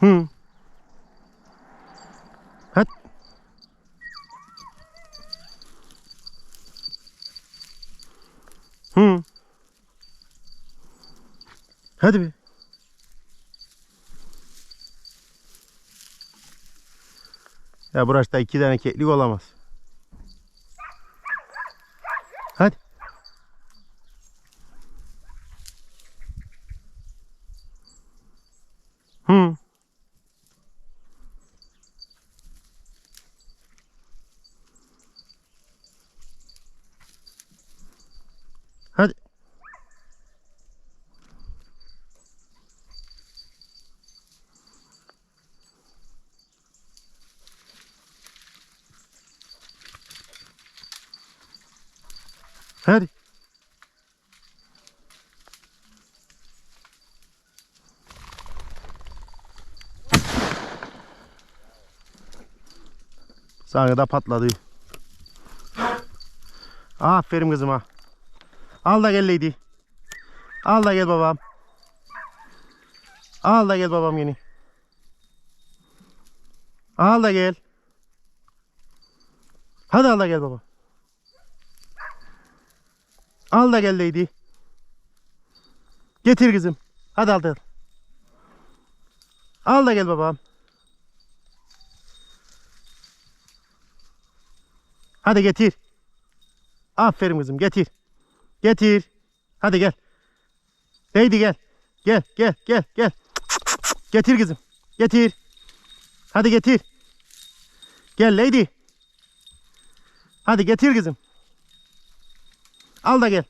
Hı. Hadi. Hı. Hadi bir. Ya burası iki tane keklik olamaz. Hadi. Hmm. Hadi. Sana da patladı. Aferin kızıma. Al da gel Lady. Al da gel babam. Al da gel babam yeni. Al da gel. Hadi al da gel baba. Al da gel Lady. Getir kızım. Hadi al da. Al da gel babam. Hadi getir. Aferin kızım getir. Getir. Hadi gel. Lady gel. Gel gel gel gel. Getir kızım. Getir. Hadi getir. Gel Lady. Hadi getir kızım. Al da gel.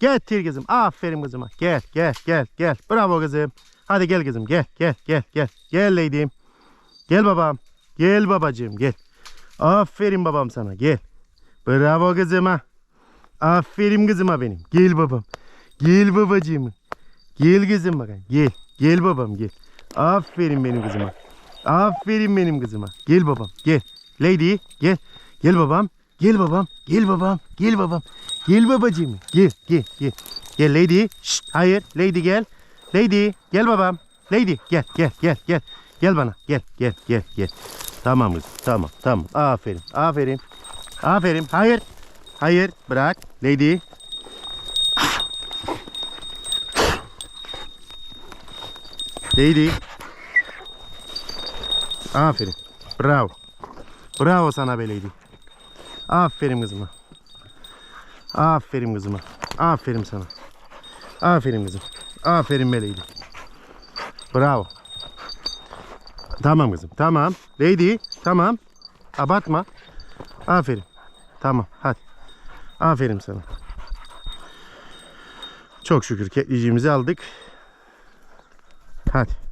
Getir kızım. Aferin kızıma. Gel gel gel gel. Bravo kızım. Hadi gel kızım. Gel gel gel gel. Gel Lady'm. Gel babam. Gel babacığım gel. Aferin babam sana. Gel. Bravo kızıma. Aferin kızıma benim. Gel babam. Gel babacığım. Gel kızım bakayım. Gel. Gel babam gel. Aferin benim kızıma. Aferin benim kızıma. Gel babam. Gel. Lady gel. Gel babam. Gel babam. Gel babam. Gel babam. Gel babacığım. Gel gel gel. Gel lady. Şşt, hayır. Lady gel. Lady gel babam. Lady gel gel gel gel. Gel bana. Gel gel gel gel. Tamam kızım. Tamam tamam. Aferin. Aferin. Aferin. Hayır. Hayır. Bırak. Lady. Lady. Aferin. Bravo. Bravo sana be Lady. Aferin kızıma. Aferin kızıma. Aferin sana. Aferin kızım. Aferin Lady. Bravo. Tamam kızım. Tamam. Lady. Tamam. Abartma. Aferin. Tamam. Hadi. Aferin sana. Çok şükür kekliciğimizi aldık. Hadi.